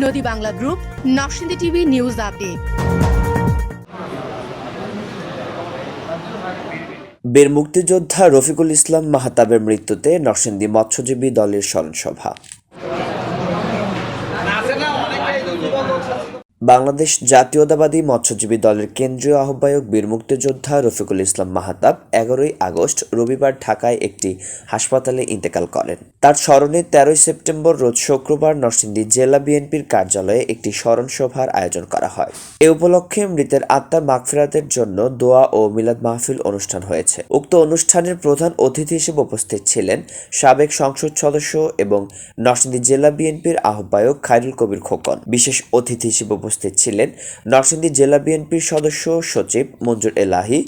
নদী বাংলা গ্রুপ নকশিন্দি TV news update. বীর মুক্তিযোদ্ধা রফিকুল ইসলাম মাহতাবের মৃত্যুতে নরসিংদী মৎস্যজীবী দলের স্মরণসভা। বাংলাদেশ জাতীয়তাবাদী মৎস্যজীবী দলের কেন্দ্রীয় আহ্বায়ক বীর মুক্তিযোদ্ধা রফিকুল ইসলাম মাহাতাব এগারোই আগস্ট রবিবার ঢাকায় একটি হাসপাতালে ইন্তেকাল করেন। তার স্মরণে তেরোই সেপ্টেম্বর রোজ শুক্রবার নরসিংদী জেলা বিএনপির কার্যালয়ে একটি স্মরণ সভার আয়োজন করা হয়। এ উপলক্ষে মৃতের আত্মার মাগফিরাতের জন্য দোয়া ও মিলাদ মাহফিল অনুষ্ঠান হয়েছে। উক্ত অনুষ্ঠানের প্রধান অতিথি হিসেবে উপস্থিত ছিলেন সাবেক সংসদ সদস্য এবং নরসিংদী জেলা বিএনপির আহ্বায়ক খায়রুল কবির খোকন। বিশেষ অতিথি হিসেবে উপস্থিত ছিলেন নরসিংদী জেলা বিএনপির সদস্য সচিব মঞ্জুর এলাহি,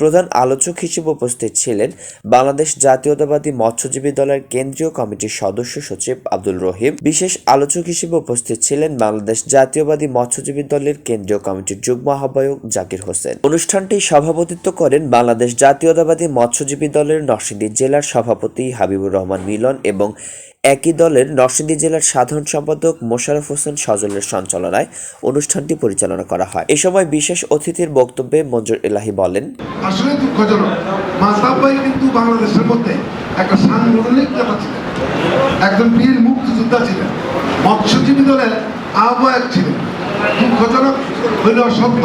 প্রধান আলোচক হিসেবে উপস্থিত ছিলেন বাংলাদেশ জাতীয়তাবাদী মৎস্যজীবী দলের কেন্দ্রীয় কমিটির সদস্য সচিব আব্দুল রহিম, বিশেষ আলোচক হিসেবে উপস্থিত ছিলেন বাংলাদেশ জাতীয়বাদী মৎস্যজীবী দলের কেন্দ্রীয় কমিটির যুগ্ম আহ্বায়ক জাকির হোসেন। অনুষ্ঠানটি সভাপতিত্ব করেন বাংলাদেশ জাতীয়তাবাদী মৎস্যজীবী দলের নরসিংদী জেলার সভাপতি হাবিবুর রহমান মিলন এবং একই দলের নরসিংদী জেলার সাধারণ সম্পাদক মোশাররফ হোসেন সজলের সঞ্চালনায় অনুষ্ঠানটি পরিচালনা করা হয়। এ সময় বিশেষ অতিথির বক্তব্যে মঞ্জুর এলাহি বলেন, আসলে কিন্তু বাংলাদেশের মধ্যে একটা সাংগঠনিক নেতা ছিলেন। একজন বীর মুক্তিযোদ্ধা ছিলেন। মৎস্যজীবী দলের আহ্বায়ক ছিলেন। দুঃখজনক সত্য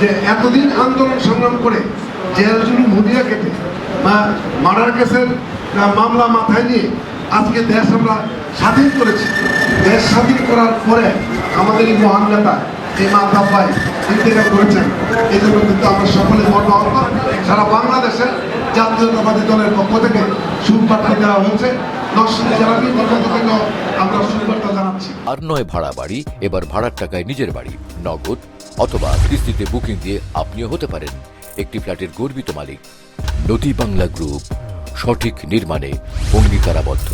যে এতদিন আন্দোলন সংগ্রাম করে কেটে বা কেসের মামলা মাথায় নিয়ে আজকে দেশ আমরা স্বাধীন করেছি। দেশ স্বাধীন করার পরে আমাদের এই মহান নেতা, এই মাথা ভাই ইন্তেকাল করেছেন। এই জন্য কিন্তু আমরা সকলে মর্মাহত সারা বাংলাদেশের জাতীয়তাবাদী দলের পক্ষ থেকে সুবার্তা দেওয়া হয়েছে। আর নয় ভাড়া বাড়ি, এবার ভাড়ার টাকায় নিজের বাড়ি, নগদ অথবা কিস্তিতে বুকিং দিয়ে আপনিও হতে পারেন। একটি ফ্ল্যাটের গর্বিত মালিক, নদী বাংলা গ্রুপ। সঠিক নির্মাণে অঙ্গীকারাবদ্ধ।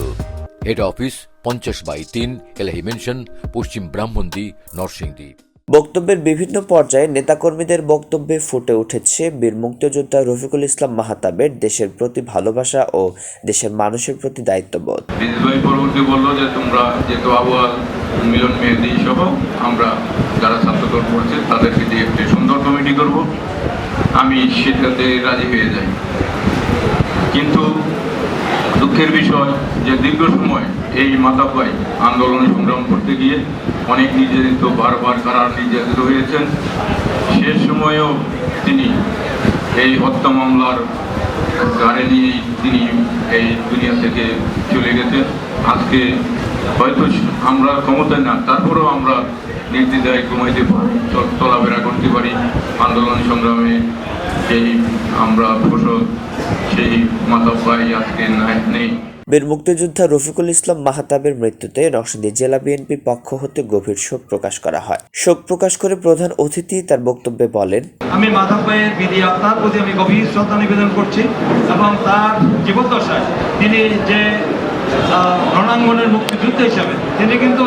হেড অফিস পঞ্চাশ বাই তিন এলাহি মেনশন পশ্চিম ব্রাহ্মণদী নরসিংদী। বক্তব্যের বিভিন্ন পর্যায়ে নেতাকর্মীদের বক্তব্যে ফুটে উঠেছে বীর মুক্তিযোদ্ধা রফিকুল ইসলাম মাহাতাবের দেশের প্রতি ভালোবাসা ও দেশের মানুষের প্রতি দায়িত্ববোধ। ভাই পরবর্তী বলল যে তোমরা যেহেতু আবহাওয়া মিলন মেহেদি সহ আমরা যারা ছাত্রদল করছে তাদেরকে দিয়ে একটি সুন্দর কমিটি করব। আমি সেটাতে রাজি হয়ে যাই। কিন্তু দুঃখের বিষয় যে দীর্ঘ সময় এই মাতাপাই আন্দোলন সংগ্রাম করতে গিয়ে অনেক নির্যাতিত, বারবার কারার নির্যাতিত হয়েছেন। শেষ সময়েও তিনি এই হত্যা মামলার গাড়ি নিয়েই তিনি এই দুনিয়া থেকে চলে গেছেন। আজকে হয়তো আমরা ক্ষমতায় না, তারপরেও আমরা নির্দিদায় ঘুমাইতে পারি চলাফেরা করতে পারি। আন্দোলন সংগ্রামে এই আমরা ফসল সেই মাথা আজকে নেই বীর মুক্তিযোদ্ধা রফিকুল ইসলাম মাহাতাবের মৃত্যুতে নকশাদী জেলা বিএনপির পক্ষ হতে গভীর শোক প্রকাশ করা হয়। শোক প্রকাশ করে প্রধান অতিথি তার বক্তব্যে বলেন আমি মাধব ভাইয়ের বিধি আপনার প্রতি আমি গভীর শ্রদ্ধা নিবেদন করছি এবং তার জীবদ্দশায় তিনি যে রণাঙ্গনের মুক্তিযুদ্ধ হিসাবে। তিনি কিন্তু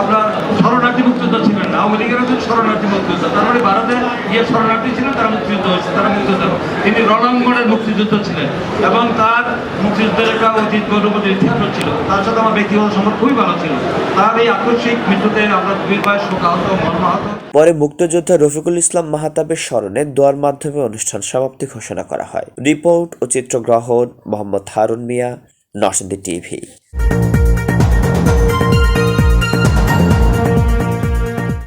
আপনার শরণার্থী মুক্তিযোদ্ধা ছিলেন না। আওয়ামী লীগের একজন শরণার্থী মুক্তিযোদ্ধা। তার মানে ভারতে গিয়ে শরণার্থী ছিলেন, তারা মুক্তিযুদ্ধ হয়েছে, তারা মুক্তিযোদ্ধা তিনি রণাঙ্গনের মুক্তিযুদ্ধ ছিলেন এবং তার মুক্তিযুদ্ধের একটা অতীত গৌরবতী ইতিহাসও ছিল। তার সাথে আমার ব্যক্তিগত সম্পর্ক খুবই ভালো ছিল। তার এই আকস্মিক মৃত্যুতে আমরা গভীরভাবে শোকাহত, মর্মাহত। পরে মুক্তিযোদ্ধা রফিকুল ইসলাম মাহাতাবের স্মরণে দোয়ার মাধ্যমে অনুষ্ঠান সমাপ্তি ঘোষণা করা হয়। রিপোর্ট ও চিত্রগ্রহণ, মোহাম্মদ হারুন মিয়া। নরসিংদী টিভি